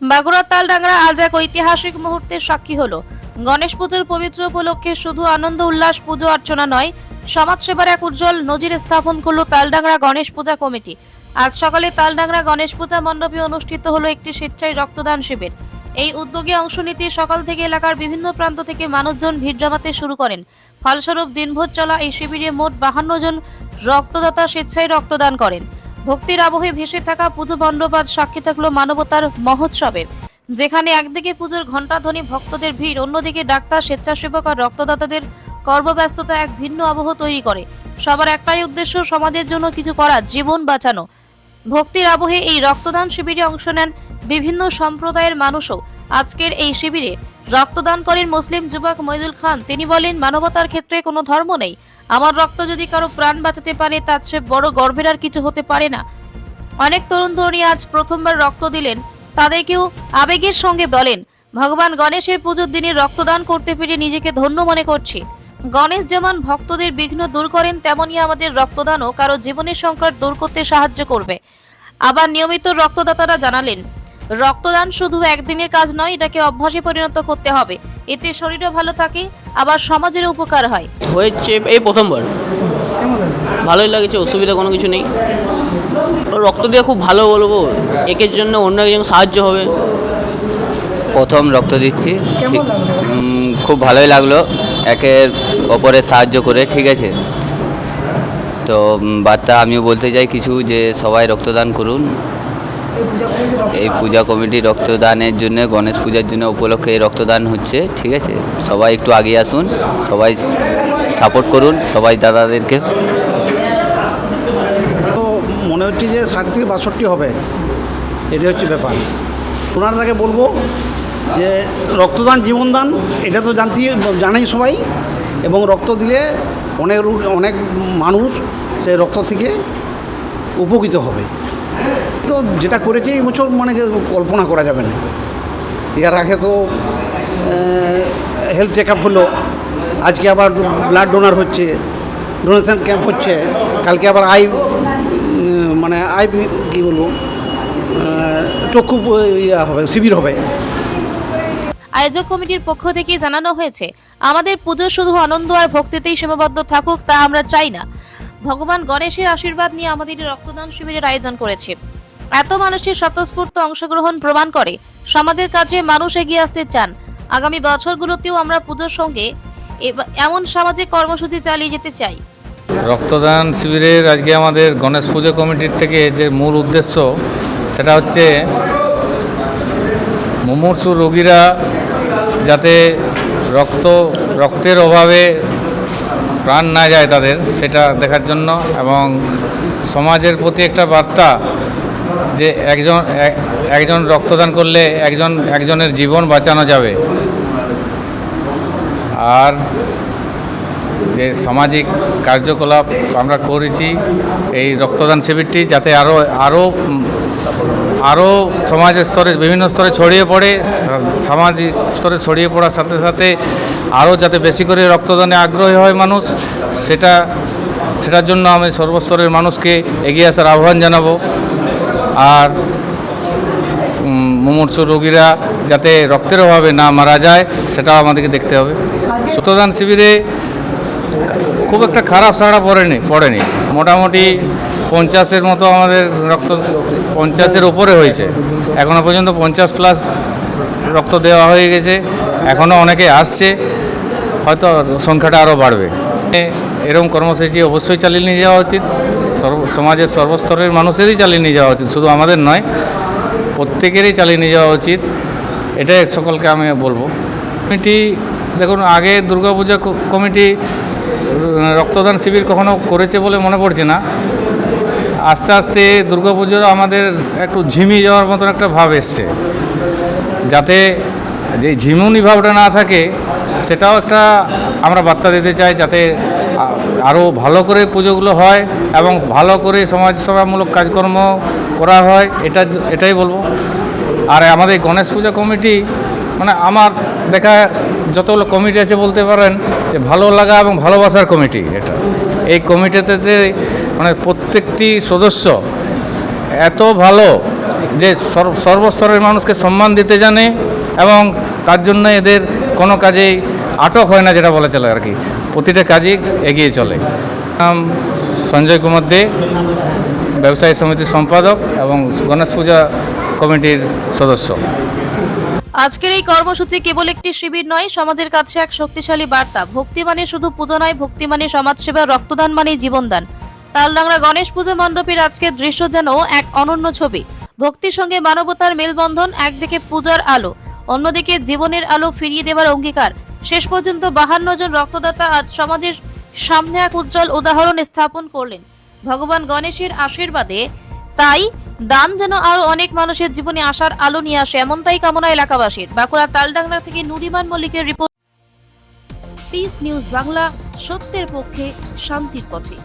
বাগুড়া তালডাংরা আজ এক ঐতিহাসিক মুহূর্তের সাক্ষী হলো। গণেশ পুজোর পবিত্র উপলক্ষে শুধু আনন্দ, উল্লাস, পুজো অর্চনা নয়, সমাজসেবার এক উজ্জ্বল নজির স্থাপন করল তালডাংরা গণেশ পূজা কমিটি। আজ সকালে তালডাংরা গণেশ পূজা মণ্ডপে অনুষ্ঠিত হলো একটি স্বেচ্ছায় রক্তদান শিবির। এই উদ্যোগে অংশ নিতে সকাল থেকে এলাকার বিভিন্ন প্রান্ত থেকে মানুষজন ভিড় জমাতে শুরু করেন। ফলস্বরূপ দিনভর চলা এই শিবিরে মোট বাহান্ন জন রক্তদাতা স্বেচ্ছায় রক্তদান করেন। ভক্তির আবহে ভেসে থাকা পুজো আজ সাক্ষী থাকল মানবতার মহোৎসবের। যেখানে একদিকে পুজোর ঘণ্টাধ্বনি, ভক্তদের ভিড়, অন্যদিকে ডাক্তার, স্বেচ্ছাসেবক আর রক্তদাতাদের কর্মব্যস্ততা এক ভিন্ন আবহ তৈরি করে। সবার একটাই উদ্দেশ্য সমাজের জন্য কিছু করা, জীবন বাঁচানো। ভক্তির আবহে এই রক্তদান শিবিরে অংশ নেন বিভিন্ন সম্প্রদায়ের মানুষও। আজকের এই শিবিরে রক্তদান করেন মুসলিম যুবক মইদুল খান। তিনি বলেন, মানবতার ক্ষেত্রে কোনো ধর্ম নেই। আমার রক্ত যদি কারও প্রাণ বাঁচাতে পারে, তার চেয়ে বড় গর্বের আর কিছু হতে পারে না। অনেক তরুণ তরুণী আজ প্রথমবার রক্ত দিলেন। তাদেরকেও আবেগের সঙ্গে বলেন, ভগবান গণেশের পুজোর দিনে রক্তদান করতে পেরে নিজেকে ধন্য মনে করছি। গণেশ যেমন ভক্তদের বিঘ্ন দূর করেন তেমনই আমাদের রক্তদানও কারও জীবনের সংকট দূর করতে সাহায্য করবে। আবার নিয়মিত রক্তদাতারা জানালেন রক্তদান শুধু একদিনের কাজ নয় এটাকে অভ্যাসে পরিণত করতে হবে। এতে শরীরও ভালো থাকে আবার সমাজের উপকার হয়। হয়েছে এই প্রথমবার। ভালোই লাগছে অসুবিধা কোনো কিছু নেই। রক্ত দিয়ে খুব ভালো বলব একের জন্য অন্য একজন সাহায্য হবে। প্রথম রক্ত দিচ্ছি ঠিক। খুব ভালোই লাগল একের অপরের সাহায্য করে ঠিক আছে। তো বার্তা আমিও বলতে চাই কিছু যে সবাই রক্তদান করুন। এই পূজা কমিটি রক্তদানের জন্য গণেশ পূজার জন্য উপলক্ষে এই রক্তদান হচ্ছে ঠিক আছে? সবাই একটু আগে আসুন সবাই সাপোর্ট করুন সবাই দাদাদেরকে। তো মনে হচ্ছে যে ষাট থেকে বাষট্টি হবে এটা হচ্ছে ব্যাপার। ওনারাকে বলব যে রক্তদান জীবনদান এটা তো জানতে জানাই সবাই এবং রক্ত দিলে অনেক অনেক মানুষ সেই রক্ত থেকে উপকৃত হবে। তো যেটা করেছে, এই বছর মানে কল্পনা করা যাবে না। এর আগে তো হেলথ চেক আপ হলো, আজকে আবার ব্লাড ডোনার হচ্ছে ডোনেশন ক্যাম্প হচ্ছে, কালকে আবার আই মানে আই কী বলব চক্ষু ইয়া হবে, শিবির হবে। আয়োজক কমিটির পক্ষ থেকে জানানো হয়েছে, আমাদের পুজো শুধু আনন্দ আর ভক্তিতেই সীমাবদ্ধ থাকুক তা আমরা চাই না। ভগবান গণেশের আশীর্বাদ নিয়ে আমাদের রক্তদান শিবিরের আয়োজন করেছে। এত মানুষের স্বতঃস্ফূর্ত অংশগ্রহণ প্রমাণ করে সমাজের কাছে মানুষ এগিয়ে আসতে চান। আগামী বছরগুলোতেও আমরা পুজোর সঙ্গে এমন সামাজিক কর্মসূচি চালিয়ে যেতে চাই। রক্তদান শিবিরের আজকে আমাদের গণেশ পুজো কমিটির থেকে যে মূল উদ্দেশ্য, সেটা হচ্ছে মুমূর্ষু রোগীরা যাতে রক্ত, রক্তের অভাবে প্রাণ না যায় তাদের, সেটা দেখার জন্য এবং সমাজের প্রতি একটা বার্তা যে একজন একজন রক্তদান করলে একজন, একজনের জীবন বাঁচানো যাবে। আর যে সামাজিক কার্যকলাপ আমরা করেছি, এই রক্তদান শিবিরটি যাতে আরও আরও আরও সমাজ স্তরে বিভিন্ন স্তরে ছড়িয়ে পড়ে, সামাজিক স্তরে ছড়িয়ে পড়ার সাথে সাথে আরও যাতে বেশি করে রক্তদানে আগ্রহী হয় মানুষ, সেটা, সেটার জন্য আমি সর্বস্তরের মানুষকে এগিয়ে আসার আহ্বান জানাব। আর মুমূর্ষ রোগীরা যাতে রক্তের অভাবে না মারা যায়, সেটাও আমাদেরকে দেখতে হবে। রক্তদান শিবিরে খুব একটা খারাপ সাড়া পড়েনি পড়েনি। মোটামুটি পঞ্চাশের মতো আমাদের রক্ত, পঞ্চাশের উপরে হয়েছে। এখনও পর্যন্ত পঞ্চাশ প্লাস রক্ত দেওয়া হয়ে গেছে। এখনও অনেকে আসছে, হয়তো সংখ্যাটা আরও বাড়বে। এরকম কর্মসূচি অবশ্যই চালিয়ে নিয়ে যাওয়া উচিত। সমাজের সর্বস্তরের মানুষেরই চালিয়ে নিয়ে যাওয়া উচিত, শুধু আমাদের নয়, প্রত্যেকেরই চালিয়ে নিয়ে যাওয়া উচিত। এটাই সকলকে আমি বলব। কমিটি, দেখুন, আগে দুর্গাপূজা কমিটি রক্তদান শিবির কখনো করেছে বলে মনে পড়ছে না। আস্তে আস্তে দুর্গাপুজোর আমাদের একটু ঝিমিয়ে যাওয়ার মতন একটা ভাব এসছে। যাতে যে ঝিমুনি ভাবটা না থাকে, সেটাও একটা আমরা বার্তা দিতে চাই, যাতে আরও ভালো করে পুজোগুলো হয় এবং ভালো করে সমাজসেবামূলক কাজকর্ম করা হয়, এটা এটাই বলব। আর আমাদের গণেশ পূজা কমিটি মানে আমার দেখা যতগুলো কমিটি আছে বলতে পারেন যে ভালো লাগা এবং ভালোবাসার কমিটি এটা। এই কমিটিতে যে মানে প্রত্যেকটি সদস্য এত ভালো যে সর্ব- সর্বস্তরের মানুষকে সম্মান দিতে জানে এবং তার জন্য এদের কোনো কাজেই আটক হয় না যেটা বলে চলে আর কি। প্রতিটা কাজই এগিয়ে চলে। সঞ্জয় কুমার দে, ব্যবসায়ী সমিতির সম্পাদক এবং গণেশ পূজা কমিটির সদস্য। আজকের এই কর্মসূচি কেবল একটি শিবির নয়, সমাজের কাছে এক শক্তিশালী বার্তা। ভক্তি মানে শুধু পুজো নয়, ভক্তি মানে সমাজসেবা, রক্তদান মানে জীবনদান। তালডাংরা গণেশ পুজো মণ্ডপের আজকের দৃশ্য যেন এক অনন্য ছবি। ভক্তির সঙ্গে মানবতার মেলবন্ধন, একদিকে পূজার আলো, অন্যদিকে জীবনের আলো ফিরিয়ে দেওয়ার অঙ্গীকার। শেষ পর্যন্ত বাহান্ন জন রক্তদাতা আজ সমাজের সামনে এক উজ্জ্বল উদাহরণ স্থাপন করলেন। ভগবান গণেশের আশীর্বাদে তাই দান যেন আরও অনেক মানুষের জীবনে আসার আলো নিয়ে আসে, এমনটাই কামনা এলাকাবাসীর। বাঁকুড়া তালডাংরা থেকে নুরিমান মল্লিকের রিপোর্ট। পিস নিউজ বাংলা, সত্যের পক্ষে, শান্তির পথে।